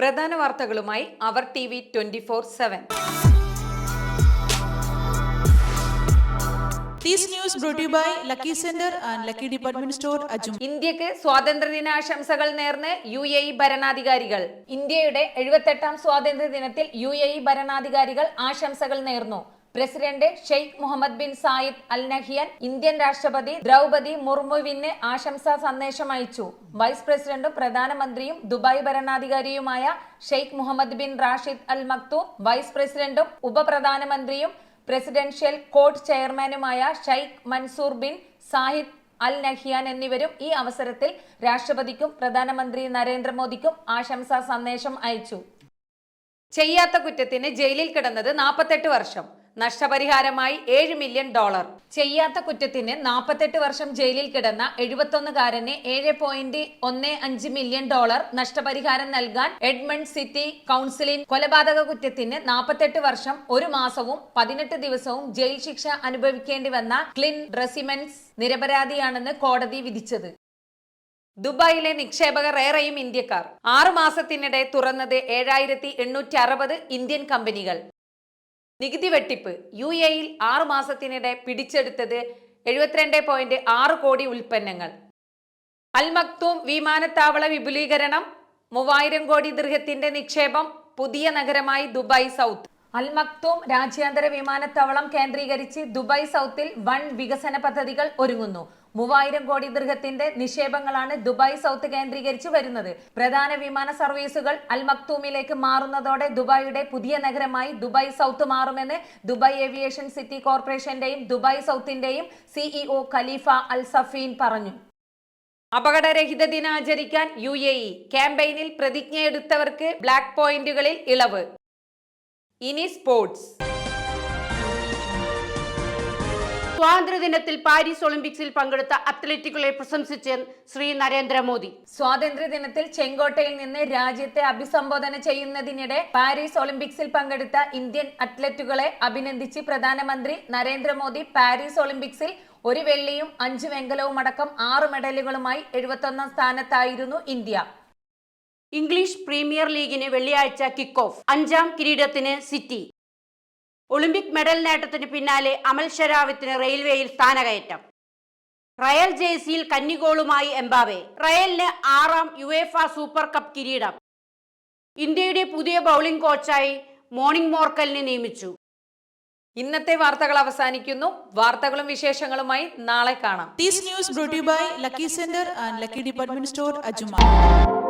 പ്രധാന വാർത്തകളുമായി അവർ T V twenty four seven. ഇന്ത്യയ്ക്ക് സ്വാതന്ത്ര്യദിനാശംസകൾ നേർന്ന് യു എ ഇ ഭരണാധികാരികൾ. ഇന്ത്യയുടെ എഴുപത്തെട്ടാം സ്വാതന്ത്ര്യ ദിനത്തിൽ യു എ ഇ ഭരണാധികാരികൾ ആശംസകൾ നേർന്നു. President Sheikh Mohammed bin Zayed Al Nahyan Indian രാഷ്ട്രപതി ദ്രൗപതി മുർമുവിന് ആശംസാ സന്ദേശം അയച്ചു. വൈസ് പ്രസിഡന്റും പ്രധാനമന്ത്രിയും Dubai ഭരണാധികാരിയുമായ Sheikh Mohammed bin Rashid Al Maktoum vice പ്രസിഡന്റും ഉപപ്രധാനമന്ത്രിയും പ്രസിഡൻഷ്യൽ കോർട്ട് ചെയർമാനുമായ Sheikh Mansour bin Zayed Al Nahyan എന്നിവരും ഈ അവസരത്തിൽ രാഷ്ട്രപതിക്കും പ്രധാനമന്ത്രി നരേന്ദ്രമോദിക്കും ആശംസാ സന്ദേശം അയച്ചു. ചെയ്യാത്ത കുറ്റത്തിന് ജയിലിൽ കിടന്നത് നാൽപ്പത്തെട്ട് വർഷം. നഷ്ടപരിഹാരമായി ഏഴ് മില്യൺ ഡോളർ. ചെയ്യാത്ത കുറ്റത്തിന് നാൽപ്പത്തെട്ട് വർഷം ജയിലിൽ കിടന്ന എഴുപത്തൊന്നുകാരന് ഏഴ് പോയിന്റ് ഒന്ന് അഞ്ച് മില്യൺ ഡോളർ നഷ്ടപരിഹാരം നൽകാൻ എഡ്മണ്ട് സിറ്റി കൗൺസിലിൻ കൊലപാതക കുറ്റത്തിന് നാൽപ്പത്തെട്ട് വർഷം ഒരു മാസവും പതിനെട്ട് ദിവസവും ജയിൽ ശിക്ഷ അനുഭവിക്കേണ്ടി വന്ന ക്ലിൻ റെസിമെന്റ്സ് നിരപരാധിയാണെന്ന് കോടതി വിധിച്ചത്. ദുബായിലെ നിക്ഷേപകർ ഏറെയും ഇന്ത്യക്കാർ. ആറു മാസത്തിനിടെ തുറന്നത് ഏഴായിരത്തി എണ്ണൂറ്റി അറുപത് ഇന്ത്യൻ കമ്പനികൾ. നികുതി വെട്ടിപ്പ് യു എയിൽ ആറു മാസത്തിനിടെ പിടിച്ചെടുത്തത് എഴുപത്തിരണ്ട് പോയിന്റ് ആറ് കോടി ഉൽപ്പന്നങ്ങൾ. അൽമക്തൂം വിമാനത്താവള വിപുലീകരണം മൂവായിരം കോടി ദൃഹത്തിന്റെ നിക്ഷേപം പുതിയ നഗരമായി ദുബായ് സൗത്ത്. അൽ മക്തൂം രാജ്യാന്തര വിമാനത്താവളം കേന്ദ്രീകരിച്ച് ദുബായ് സൗത്തിൽ വൺ വികസന പദ്ധതികൾ ഒരുങ്ങുന്നു. മൂവായിരം കോടി ദൃഹത്തിന്റെ നിക്ഷേപങ്ങളാണ് ദുബായ് സൗത്ത് കേന്ദ്രീകരിച്ച് വരുന്നത്. പ്രധാന വിമാന സർവീസുകൾ അൽ മക്തൂമിലേക്ക് മാറുന്നതോടെ ദുബായിയുടെ പുതിയ നഗരമായി ദുബായ് സൗത്ത് മാറുമെന്ന് ദുബായ് ഏവിയേഷൻ സിറ്റി കോർപ്പറേഷന്റെയും ദുബായ് സൗത്തിന്റെയും സിഇഒ ഖലീഫ അൽ സഫീൻ പറഞ്ഞു. അപകടരഹിത ദിനാചരിക്കാൻ യു എ ഇ. ക്യാമ്പയിനിൽ പ്രതിജ്ഞയെടുത്തവർക്ക് ബ്ലാക്ക് പോയിന്റുകളിൽ ഇളവ്. ഇനി സ്പോർട്സ് സ്വാതന്ത്ര്യദിനത്തിൽ പാരീസ് ഒളിമ്പിക്സിൽ പങ്കെടുത്ത അത്ലറ്റുകളെ പ്രശംസിച്ച് ശ്രീ നരേന്ദ്രമോദി. സ്വാതന്ത്ര്യദിനത്തിൽ ചെങ്കോട്ടയിൽ നിന്ന് രാജ്യത്തെ അഭിസംബോധന ചെയ്യുന്നതിനിടെ പാരീസ് ഒളിമ്പിക്സിൽ പങ്കെടുത്ത ഇന്ത്യൻ അത്ലറ്റുകളെ അഭിനന്ദിച്ച് പ്രധാനമന്ത്രി നരേന്ദ്രമോദി പാരീസ് ഒളിമ്പിക്സിൽ ഒരു വെള്ളിയും അഞ്ച് വെങ്കലവും അടക്കം ആറ് മെഡലുകളുമായി എഴുപത്തൊന്നാം സ്ഥാനത്തായിരുന്നു ഇന്ത്യ. ഇംഗ്ലീഷ് പ്രീമിയർ ലീഗിന് വെള്ളിയാഴ്ച കിക്ക് ഓഫ് അഞ്ചാം കിരീടത്തിന് സിറ്റി. ഒളിമ്പിക് മെഡൽ നേട്ടത്തിന് പിന്നാലെ അമൽ ഷരാവത്തിന് റെയിൽവേയിൽ സ്ഥാനകയറ്റം. റയൽ ജേഴ്സിയിൽ കന്നിഗോളുമായി എംബാബെ റയലിന് ആറാം യുവേഫ സൂപ്പർ കപ്പ് കിരീടം. ഇന്ത്യയുടെ പുതിയ ബൗളിംഗ് കോച്ചായി മോർണിംഗ് മോർക്കലിനെ നിയമിച്ചു. ഇന്നത്തെ വാർത്തകൾ അവസാനിക്കുന്നു. വാർത്തകളും വിശേഷങ്ങളുമായി നാളെ കാണാം. This news brought to you by Lucky Center and Lucky Department Store, Ajuma.